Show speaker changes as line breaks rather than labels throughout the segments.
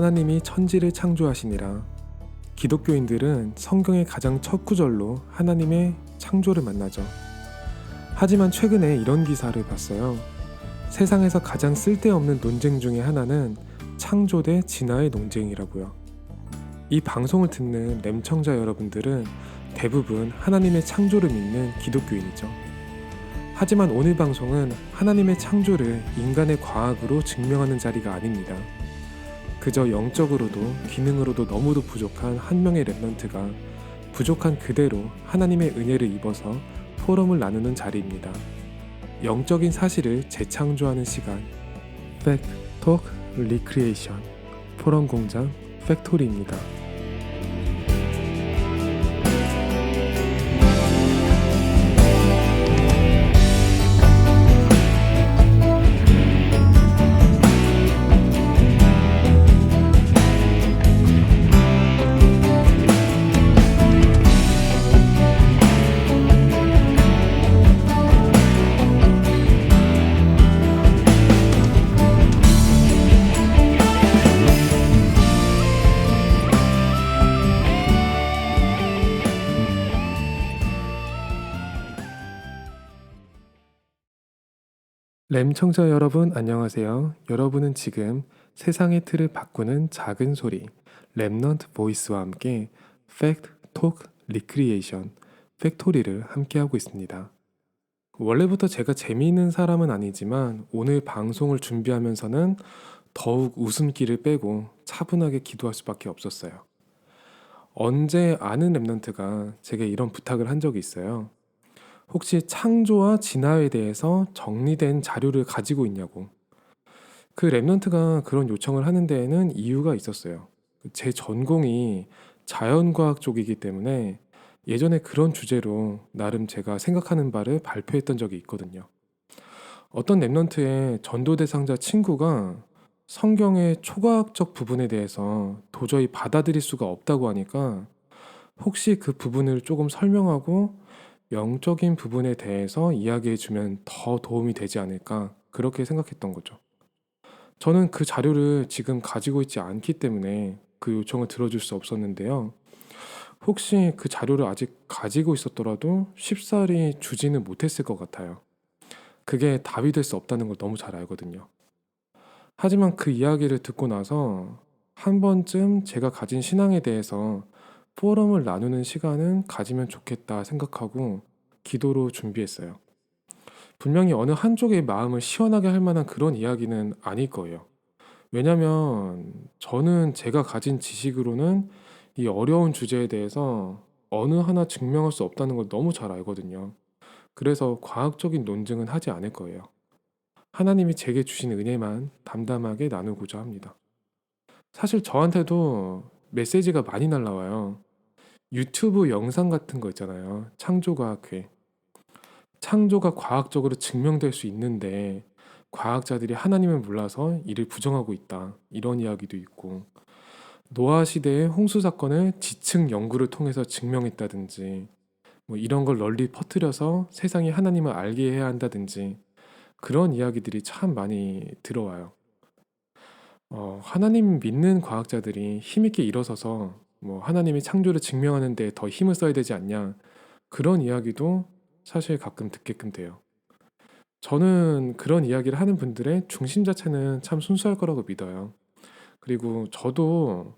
하나님이 천지를 창조하시니라. 기독교인들은 성경의 가장 첫 구절로 하나님의 창조를 만나죠. 하지만 최근에 이런 기사를 봤어요. 세상에서 가장 쓸데없는 논쟁 중에 하나는 창조 대 진화의 논쟁이라고요. 이 방송을 듣는 램청자 여러분들은 대부분 하나님의 창조를 믿는 기독교인이죠. 하지만 오늘 방송은 하나님의 창조를 인간의 과학으로 증명하는 자리가 아닙니다. 그저 영적으로도 기능으로도 너무도 부족한 한 명의 랩런트가 부족한 그대로 하나님의 은혜를 입어서 포럼을 나누는 자리입니다. 영적인 사실을 재창조하는 시간. 팩트, 톡, 리크리에이션. 포럼 공장 팩토리입니다. 램 청자 여러분 안녕하세요. 여러분은 지금 세상의 틀을 바꾸는 작은 소리 랩넌트 보이스와 함께 팩트, 톡, 리크리에이션 팩토리를 함께하고 있습니다. 원래부터 제가 재미있는 사람은 아니지만 오늘 방송을 준비하면서는 더욱 웃음기를 빼고 차분하게 기도할 수밖에 없었어요. 언제 아는 랩넌트가 제게 이런 부탁을 한 적이 있어요. 혹시 창조와 진화에 대해서 정리된 자료를 가지고 있냐고. 그 랩넌트가 그런 요청을 하는 데에는 이유가 있었어요. 제 전공이 자연과학 쪽이기 때문에 예전에 그런 주제로 나름 제가 생각하는 바를 발표했던 적이 있거든요. 어떤 랩넌트의 전도 대상자 친구가 성경의 초과학적 부분에 대해서 도저히 받아들일 수가 없다고 하니까 혹시 그 부분을 조금 설명하고 영적인 부분에 대해서 이야기해 주면 더 도움이 되지 않을까 그렇게 생각했던 거죠. 저는 그 자료를 지금 가지고 있지 않기 때문에 그 요청을 들어줄 수 없었는데요. 혹시 그 자료를 아직 가지고 있었더라도 쉽사리 주지는 못했을 것 같아요. 그게 답이 될 수 없다는 걸 너무 잘 알거든요. 하지만 그 이야기를 듣고 나서 한 번쯤 제가 가진 신앙에 대해서 포럼을 나누는 시간은 가지면 좋겠다 생각하고 기도로 준비했어요. 분명히 어느 한쪽의 마음을 시원하게 할 만한 그런 이야기는 아닐 거예요. 왜냐면 저는 제가 가진 지식으로는 이 어려운 주제에 대해서 어느 하나 증명할 수 없다는 걸 너무 잘 알거든요. 그래서 과학적인 논증은 하지 않을 거예요. 하나님이 제게 주신 은혜만 담담하게 나누고자 합니다. 사실 저한테도 메시지가 많이 날라와요. 유튜브 영상 같은 거 있잖아요. 창조과학회. 창조가 과학적으로 증명될 수 있는데 과학자들이 하나님을 몰라서 이를 부정하고 있다. 이런 이야기도 있고 노아 시대의 홍수 사건을 지층 연구를 통해서 증명했다든지 뭐 이런 걸 널리 퍼뜨려서 세상이 하나님을 알게 해야 한다든지 그런 이야기들이 참 많이 들어와요. 어, 하나님 믿는 과학자들이 힘있게 일어서서 뭐 하나님이 창조를 증명하는 데 더 힘을 써야 되지 않냐 그런 이야기도 사실 가끔 듣게끔 돼요. 저는 그런 이야기를 하는 분들의 중심 자체는 참 순수할 거라고 믿어요. 그리고 저도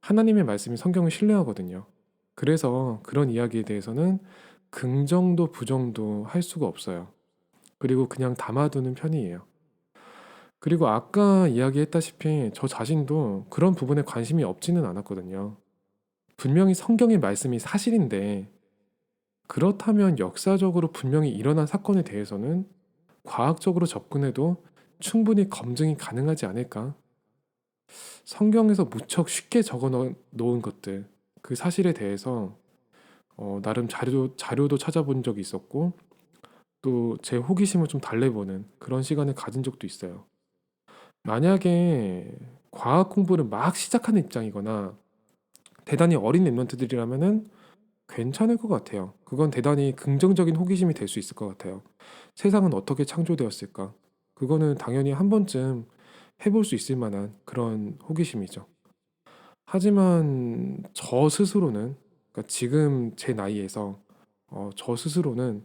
하나님의 말씀이 성경을 신뢰하거든요. 그래서 그런 이야기에 대해서는 긍정도 부정도 할 수가 없어요. 그리고 그냥 담아두는 편이에요. 그리고 아까 이야기했다시피 저 자신도 그런 부분에 관심이 없지는 않았거든요. 분명히 성경의 말씀이 사실인데 그렇다면 역사적으로 분명히 일어난 사건에 대해서는 과학적으로 접근해도 충분히 검증이 가능하지 않을까? 성경에서 무척 쉽게 적어 놓은 것들, 그 사실에 대해서 어, 나름 자료, 자료도 찾아본 적이 있었고, 또 제 호기심을 좀 달래보는 그런 시간을 가진 적도 있어요. 만약에 과학 공부를 막 시작하는 입장이거나 대단히 어린 랩런트들이라면은 괜찮을 것 같아요. 그건 대단히 긍정적인 호기심이 될 수 있을 것 같아요. 세상은 어떻게 창조되었을까? 그거는 당연히 한 번쯤 해볼 수 있을 만한 그런 호기심이죠. 하지만 저 스스로는 그러니까 지금 제 나이에서 어, 저 스스로는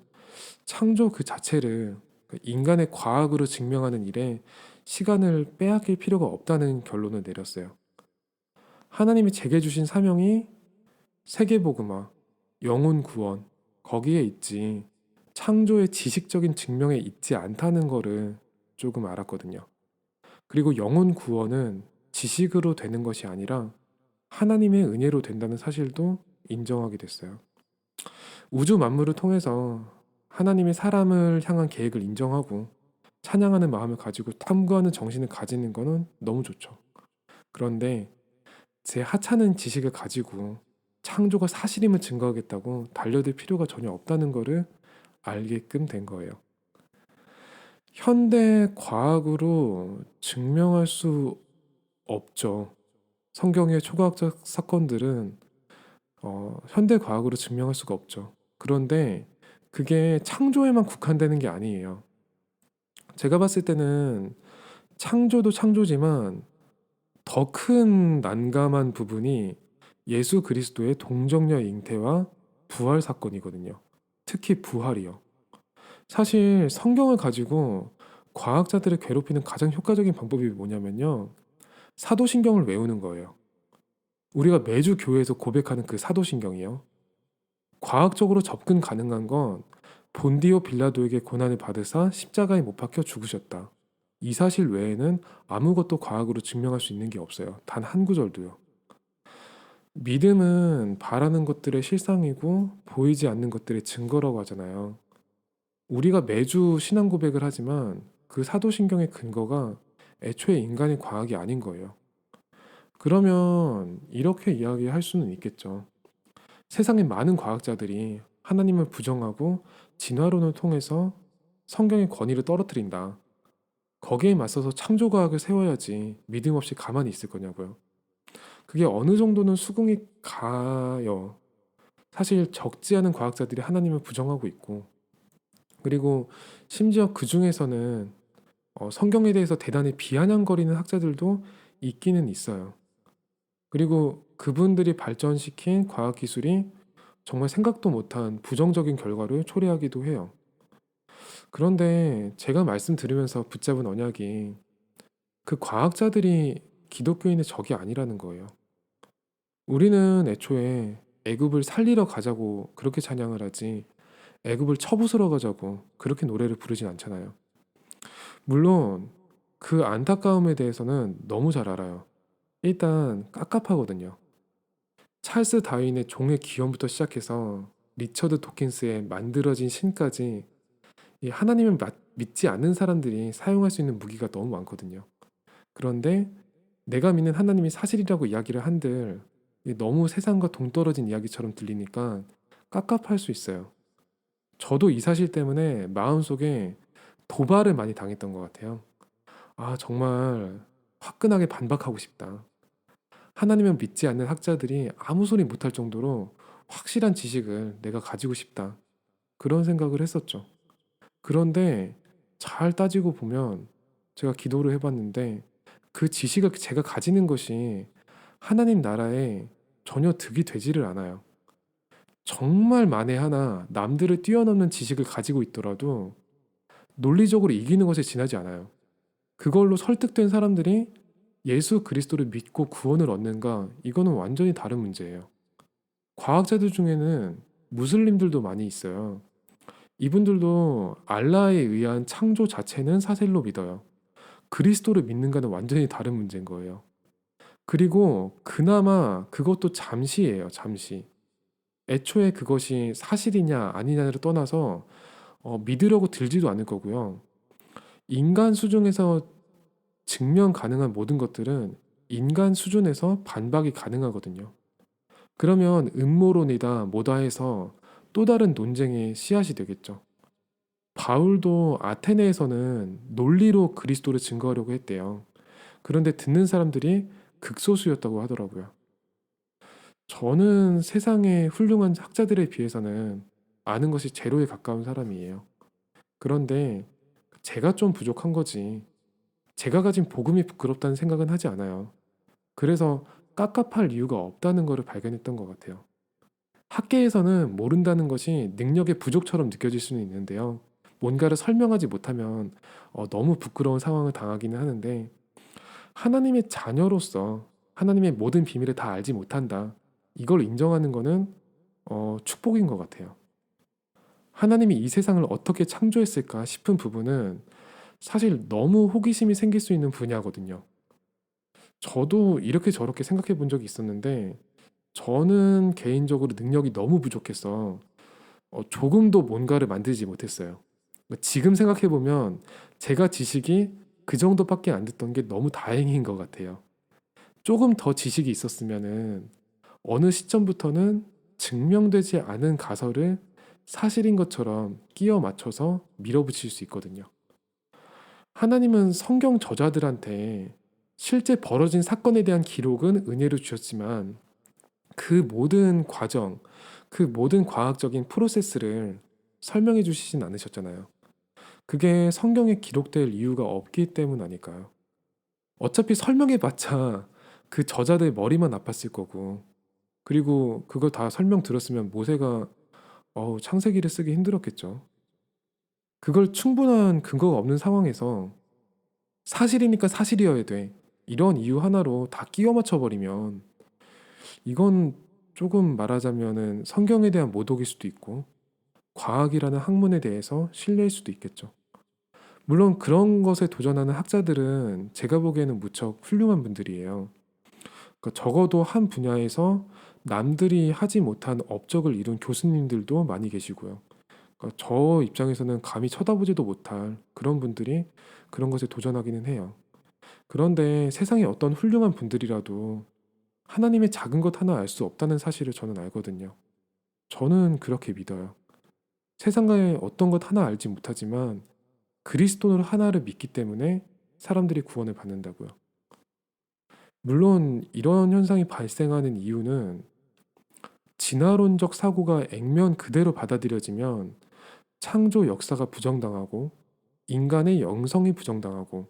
창조 그 자체를 그 인간의 과학으로 증명하는 일에 시간을 빼앗길 필요가 없다는 결론을 내렸어요. 하나님이 제게 주신 사명이 세계복음화, 영혼 구원 거기에 있지 창조의 지식적인 증명에 있지 않다는 거를 조금 알았거든요. 그리고 영혼 구원은 지식으로 되는 것이 아니라 하나님의 은혜로 된다는 사실도 인정하게 됐어요. 우주 만물을 통해서 하나님의 사람을 향한 계획을 인정하고 찬양하는 마음을 가지고 탐구하는 정신을 가지는 거는 너무 좋죠. 그런데 제 하찮은 지식을 가지고 창조가 사실임을 증거하겠다고 달려들 필요가 전혀 없다는 것을 알게끔 된 거예요. 현대 과학으로 증명할 수 없죠. 성경의 초과학적 사건들은 어, 현대 과학으로 증명할 수가 없죠. 그런데 그게 창조에만 국한되는 게 아니에요. 제가 봤을 때는 창조도 창조지만 더 큰 난감한 부분이 예수 그리스도의 동정녀 잉태와 부활 사건이거든요. 특히 부활이요. 사실 성경을 가지고 과학자들을 괴롭히는 가장 효과적인 방법이 뭐냐면요. 사도신경을 외우는 거예요. 우리가 매주 교회에서 고백하는 그 사도신경이요. 과학적으로 접근 가능한 건 본디오 빌라도에게 고난을 받으사 십자가에 못 박혀 죽으셨다. 이 사실 외에는 아무것도 과학으로 증명할 수 있는 게 없어요. 단 한 구절도요. 믿음은 바라는 것들의 실상이고 보이지 않는 것들의 증거라고 하잖아요. 우리가 매주 신앙 고백을 하지만 그 사도신경의 근거가 애초에 인간의 과학이 아닌 거예요. 그러면 이렇게 이야기할 수는 있겠죠. 세상의 많은 과학자들이 하나님을 부정하고 진화론을 통해서 성경의 권위를 떨어뜨린다. 거기에 맞서서 창조과학을 세워야지 믿음 없이 가만히 있을 거냐고요. 그게 어느 정도는 수긍이 가요. 사실 적지 않은 과학자들이 하나님을 부정하고 있고, 그리고 심지어 그 중에서는 어, 성경에 대해서 대단히 비아냥거리는 학자들도 있기는 있어요. 그리고 그분들이 발전시킨 과학기술이 정말 생각도 못한 부정적인 결과를 초래하기도 해요. 그런데 제가 말씀드리면서 붙잡은 언약이 그 과학자들이 기독교인의 적이 아니라는 거예요. 우리는 애초에 애굽을 살리러 가자고 그렇게 찬양을 하지 애굽을 쳐부수러 가자고 그렇게 노래를 부르진 않잖아요. 물론 그 안타까움에 대해서는 너무 잘 알아요. 일단 깝깝하거든요. 찰스 다윈의 종의 기원부터 시작해서 리처드 도킨스의 만들어진 신까지 하나님을 믿지 않는 사람들이 사용할 수 있는 무기가 너무 많거든요. 그런데 내가 믿는 하나님이 사실이라고 이야기를 한들 너무 세상과 동떨어진 이야기처럼 들리니까 깝깝할 수 있어요. 저도 이 사실 때문에 마음속에 도발을 많이 당했던 것 같아요. 아, 정말 화끈하게 반박하고 싶다. 하나님을 믿지 않는 학자들이 아무 소리 못할 정도로 확실한 지식을 내가 가지고 싶다. 그런 생각을 했었죠. 그런데 잘 따지고 보면 제가 기도를 해봤는데 그 지식을 제가 가지는 것이 하나님 나라에 전혀 득이 되지를 않아요. 정말 만에 하나 남들을 뛰어넘는 지식을 가지고 있더라도 논리적으로 이기는 것에 지나지 않아요. 그걸로 설득된 사람들이 예수 그리스도를 믿고 구원을 얻는가? 이거는 완전히 다른 문제예요. 과학자들 중에는 무슬림들도 많이 있어요. 이분들도 알라에 의한 창조 자체는 사실로 믿어요. 그리스도를 믿는가는 완전히 다른 문제인 거예요. 그리고 그나마 그것도 잠시예요, 잠시. 애초에 그것이 사실이냐 아니냐를 떠나서 어, 믿으려고 들지도 않을 거고요. 인간 수중에서 증명 가능한 모든 것들은 인간 수준에서 반박이 가능하거든요. 그러면 음모론이다 뭐다 해서 또 다른 논쟁의 씨앗이 되겠죠. 바울도 아테네에서는 논리로 그리스도를 증거하려고 했대요. 그런데 듣는 사람들이 극소수였다고 하더라고요. 저는 세상의 훌륭한 학자들에 비해서는 아는 것이 제로에 가까운 사람이에요. 그런데 제가 좀 부족한 거지. 제가 가진 복음이 부끄럽다는 생각은 하지 않아요. 그래서 깝깝할 이유가 없다는 것을 발견했던 것 같아요. 학계에서는 모른다는 것이 능력의 부족처럼 느껴질 수는 있는데요. 뭔가를 설명하지 못하면 어, 너무 부끄러운 상황을 당하기는 하는데 하나님의 자녀로서 하나님의 모든 비밀을 다 알지 못한다. 이걸 인정하는 것은 어, 축복인 것 같아요. 하나님이 이 세상을 어떻게 창조했을까 싶은 부분은 사실 너무 호기심이 생길 수 있는 분야거든요. 저도 이렇게 저렇게 생각해 본 적이 있었는데 저는 개인적으로 능력이 너무 부족해서 어, 조금도 뭔가를 만들지 못했어요. 지금 생각해 보면 제가 지식이 그 정도밖에 안 됐던 게 너무 다행인 것 같아요. 조금 더 지식이 있었으면은 어느 시점부터는 증명되지 않은 가설을 사실인 것처럼 끼워 맞춰서 밀어붙일 수 있거든요. 하나님은 성경 저자들한테 실제 벌어진 사건에 대한 기록은 은혜로 주셨지만 그 모든 과정, 그 모든 과학적인 프로세스를 설명해 주시진 않으셨잖아요. 그게 성경에 기록될 이유가 없기 때문 아닐까요? 어차피 설명해 봤자 그 저자들 머리만 아팠을 거고, 그리고 그걸 다 설명 들었으면 모세가 어우, 창세기를 쓰기 힘들었겠죠. 그걸 충분한 근거가 없는 상황에서 사실이니까 사실이어야 돼. 이런 이유 하나로 다 끼워 맞춰 버리면 이건 조금 말하자면은 성경에 대한 모독일 수도 있고 과학이라는 학문에 대해서 신뢰일 수도 있겠죠. 물론 그런 것에 도전하는 학자들은 제가 보기에는 무척 훌륭한 분들이에요. 그러니까 적어도 한 분야에서 남들이 하지 못한 업적을 이룬 교수님들도 많이 계시고요. 그러니까 저 입장에서는 감히 쳐다보지도 못할 그런 분들이 그런 것에 도전하기는 해요. 그런데 세상에 어떤 훌륭한 분들이라도 하나님의 작은 것 하나 알 수 없다는 사실을 저는 알거든요. 저는 그렇게 믿어요. 세상에 어떤 것 하나 알지 못하지만 그리스도를 하나를 믿기 때문에 사람들이 구원을 받는다고요. 물론 이런 현상이 발생하는 이유는 진화론적 사고가 액면 그대로 받아들여지면 창조 역사가 부정당하고 인간의 영성이 부정당하고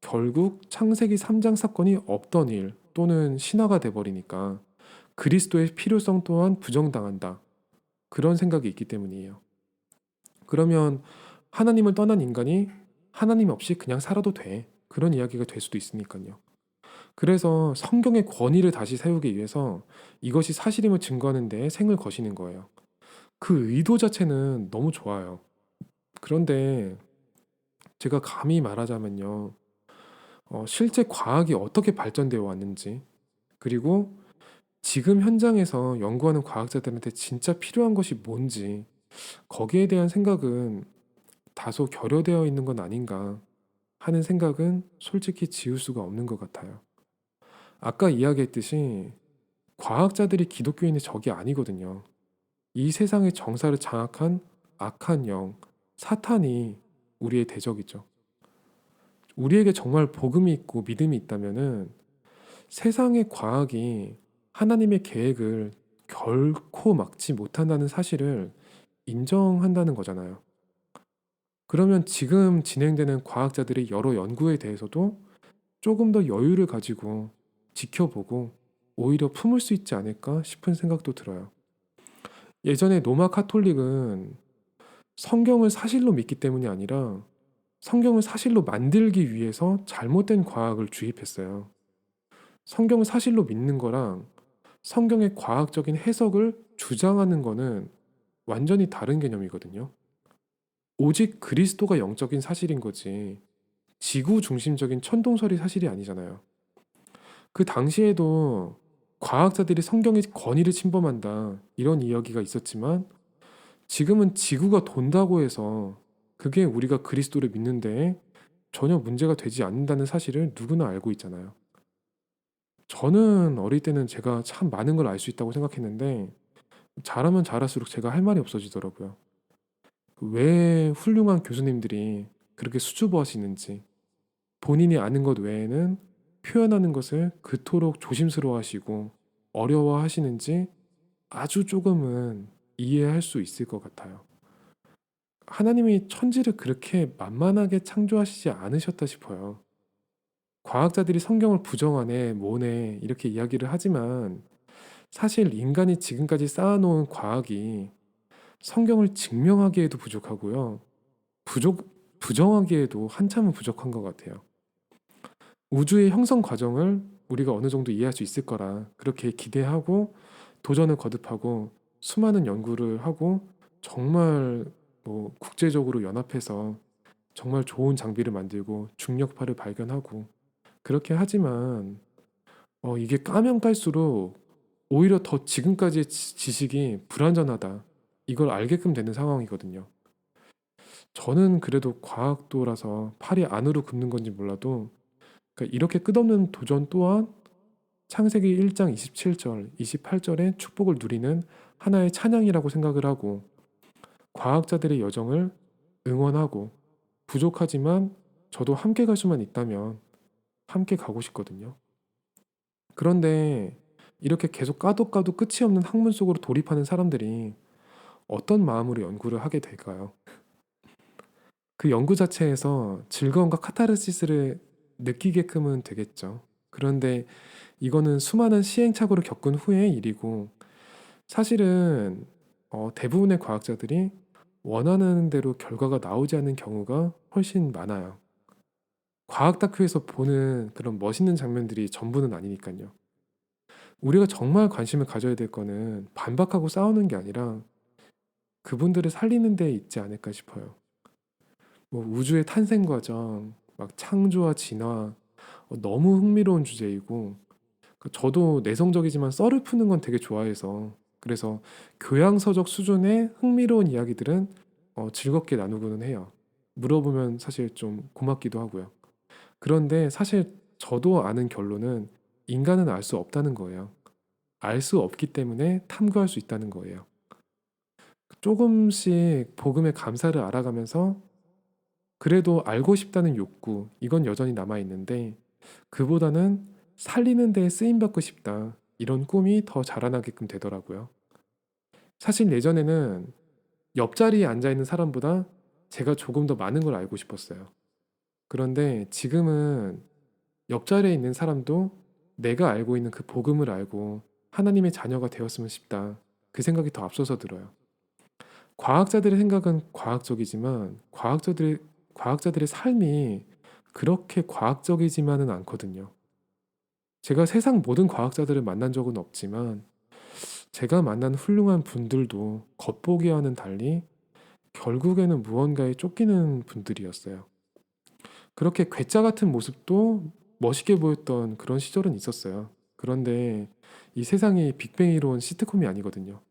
결국 창세기 3장 사건이 없던 일 또는 신화가 돼버리니까 그리스도의 필요성 또한 부정당한다. 그런 생각이 있기 때문이에요. 그러면 하나님을 떠난 인간이 하나님 없이 그냥 살아도 돼. 그런 이야기가 될 수도 있으니까요. 그래서 성경의 권위를 다시 세우기 위해서 이것이 사실임을 증거하는 데 생을 거시는 거예요. 그 의도 자체는 너무 좋아요. 그런데 제가 감히 말하자면요. 어, 실제 과학이 어떻게 발전되어 왔는지, 그리고 지금 현장에서 연구하는 과학자들한테 진짜 필요한 것이 뭔지, 거기에 대한 생각은 다소 결여되어 있는 건 아닌가 하는 생각은 솔직히 지울 수가 없는 것 같아요. 아까 이야기했듯이 과학자들이 기독교인의 적이 아니거든요. 이 세상의 정사를 장악한 악한 영, 사탄이 우리의 대적이죠. 우리에게 정말 복음이 있고 믿음이 있다면은 세상의 과학이 하나님의 계획을 결코 막지 못한다는 사실을 인정한다는 거잖아요. 그러면 지금 진행되는 과학자들의 여러 연구에 대해서도 조금 더 여유를 가지고 지켜보고 오히려 품을 수 있지 않을까 싶은 생각도 들어요. 예전에 로마 카톨릭은 성경을 사실로 믿기 때문이 아니라 성경을 사실로 만들기 위해서 잘못된 과학을 주입했어요. 성경을 사실로 믿는 거랑 성경의 과학적인 해석을 주장하는 거는 완전히 다른 개념이거든요. 오직 그리스도가 영적인 사실인 거지 지구 중심적인 천동설이 사실이 아니잖아요. 그 당시에도 과학자들이 성경의 권위를 침범한다 이런 이야기가 있었지만 지금은 지구가 돈다고 해서 그게 우리가 그리스도를 믿는데 전혀 문제가 되지 않는다는 사실을 누구나 알고 있잖아요. 저는 어릴 때는 제가 참 많은 걸 알 수 있다고 생각했는데 잘하면 잘할수록 제가 할 말이 없어지더라고요. 왜 훌륭한 교수님들이 그렇게 수줍어 하시는지 본인이 아는 것 외에는 표현하는 것을 그토록 조심스러워 하시고 어려워 하시는지 아주 조금은 이해할 수 있을 것 같아요. 하나님이 천지를 그렇게 만만하게 창조하시지 않으셨다 싶어요. 과학자들이 성경을 부정하네, 뭐네, 이렇게 이야기를 하지만 사실 인간이 지금까지 쌓아놓은 과학이 성경을 증명하기에도 부족하고요. 부족, 부정하기에도 한참은 부족한 것 같아요. 우주의 형성 과정을 우리가 어느 정도 이해할 수 있을 거라 그렇게 기대하고 도전을 거듭하고 수많은 연구를 하고 정말 뭐 국제적으로 연합해서 정말 좋은 장비를 만들고 중력파를 발견하고 그렇게 하지만 어, 이게 까면 깔수록 오히려 더 지금까지의 지- 지식이 불완전하다. 이걸 알게끔 되는 상황이거든요. 저는 그래도 과학도라서 팔이 안으로 굽는 건지 몰라도 그러니까 이렇게 끝없는 도전 또한 창세기 1장 27절, 28절의 축복을 누리는 하나의 찬양이라고 생각을 하고 과학자들의 여정을 응원하고 부족하지만 저도 함께 갈 수만 있다면 함께 가고 싶거든요. 그런데 이렇게 계속 까도 까도 끝이 없는 학문 속으로 돌입하는 사람들이 어떤 마음으로 연구를 하게 될까요? 그 연구 자체에서 즐거움과 카타르시스를 느끼게끔은 되겠죠. 그런데 이거는 수많은 시행착오를 겪은 후의 일이고 사실은 어, 대부분의 과학자들이 원하는 대로 결과가 나오지 않는 경우가 훨씬 많아요. 과학 다큐에서 보는 그런 멋있는 장면들이 전부는 아니니까요. 우리가 정말 관심을 가져야 될 거는 반박하고 싸우는 게 아니라 그분들을 살리는 데 있지 않을까 싶어요. 뭐 우주의 탄생 과정, 막 창조와 진화, 어, 너무 흥미로운 주제이고 그 저도 내성적이지만 썰을 푸는 건 되게 좋아해서 그래서 교양서적 수준의 흥미로운 이야기들은 어, 즐겁게 나누고는 해요. 물어보면 사실 좀 고맙기도 하고요. 그런데 사실 저도 아는 결론은 인간은 알 수 없다는 거예요. 알 수 없기 때문에 탐구할 수 있다는 거예요. 조금씩 복음의 감사를 알아가면서 그래도 알고 싶다는 욕구, 이건 여전히 남아 있는데 그보다는 살리는 데에 쓰임 받고 싶다. 이런 꿈이 더 자라나게끔 되더라고요. 사실 예전에는 옆자리에 앉아 있는 사람보다 제가 조금 더 많은 걸 알고 싶었어요. 그런데 지금은 옆자리에 있는 사람도 내가 알고 있는 그 복음을 알고 하나님의 자녀가 되었으면 싶다. 그 생각이 더 앞서서 들어요. 과학자들의 생각은 과학적이지만 과학자들의 과학자들의 삶이 그렇게 과학적이지만은 않거든요. 제가 세상 모든 과학자들을 만난 적은 없지만 제가 만난 훌륭한 분들도 겉보기와는 달리 결국에는 무언가에 쫓기는 분들이었어요. 그렇게 괴짜 같은 모습도 멋있게 보였던 그런 시절은 있었어요. 그런데 이 세상이 빅뱅 이론 시트콤이 아니거든요.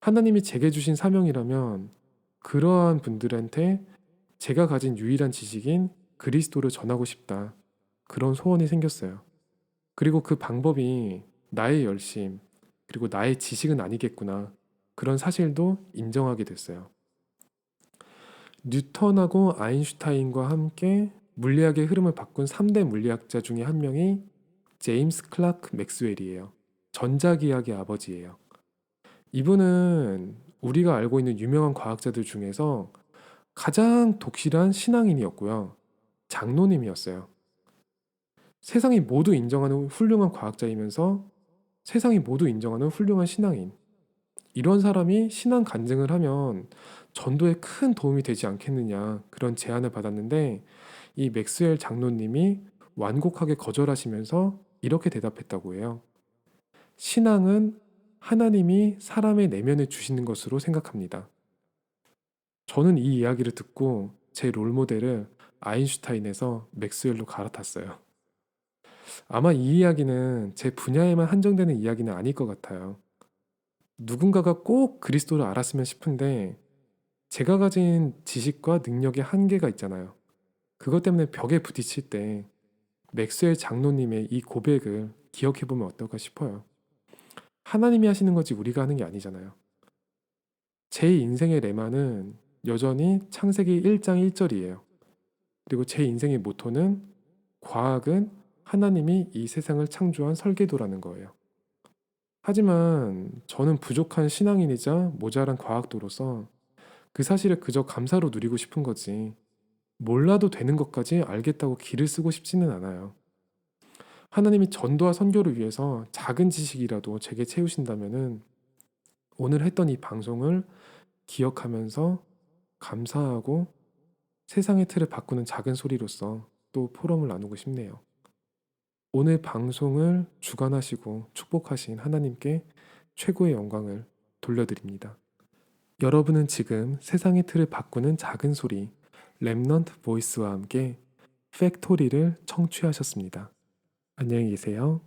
하나님이 제게 주신 사명이라면 그러한 분들한테 제가 가진 유일한 지식인 그리스도를 전하고 싶다. 그런 소원이 생겼어요. 그리고 그 방법이 나의 열심, 그리고 나의 지식은 아니겠구나. 그런 사실도 인정하게 됐어요. 뉴턴하고 아인슈타인과 함께 물리학의 흐름을 바꾼 3대 물리학자 중에 한 명이 제임스 클라크 맥스웰이에요. 전자기학의 아버지예요. 이분은 우리가 알고 있는 유명한 과학자들 중에서 가장 독실한 신앙인이었고요. 장로님이었어요. 세상이 모두 인정하는 훌륭한 과학자이면서 세상이 모두 인정하는 훌륭한 신앙인. 이런 사람이 신앙 간증을 하면 전도에 큰 도움이 되지 않겠느냐 그런 제안을 받았는데 이 맥스웰 장로님이 완곡하게 거절하시면서 이렇게 대답했다고 해요. 신앙은 하나님이 사람의 내면에 주시는 것으로 생각합니다. 저는 이 이야기를 듣고 제 롤모델을 아인슈타인에서 맥스웰로 갈아탔어요. 아마 이 이야기는 제 분야에만 한정되는 이야기는 아닐 것 같아요. 누군가가 꼭 그리스도를 알았으면 싶은데 제가 가진 지식과 능력의 한계가 있잖아요. 그것 때문에 벽에 부딪힐 때 맥스웰 장로님의 이 고백을 기억해 보면 어떨까 싶어요. 하나님이 하시는 거지 우리가 하는 게 아니잖아요. 제 인생의 레마는 여전히 창세기 1장 1절이에요. 그리고 제 인생의 모토는 과학은 하나님이 이 세상을 창조한 설계도라는 거예요. 하지만 저는 부족한 신앙인이자 모자란 과학도로서 그 사실을 그저 감사로 누리고 싶은 거지. 몰라도 되는 것까지 알겠다고 기를 쓰고 싶지는 않아요. 하나님이 전도와 선교를 위해서 작은 지식이라도 제게 채우신다면은 오늘 했던 이 방송을 기억하면서 감사하고 세상의 틀을 바꾸는 작은 소리로서 또 포럼을 나누고 싶네요. 오늘 방송을 주관하시고 축복하신 하나님께 최고의 영광을 돌려드립니다. 여러분은 지금 세상의 틀을 바꾸는 작은 소리 랩넌트 보이스와 함께 팩토리를 청취하셨습니다. 안녕히 계세요.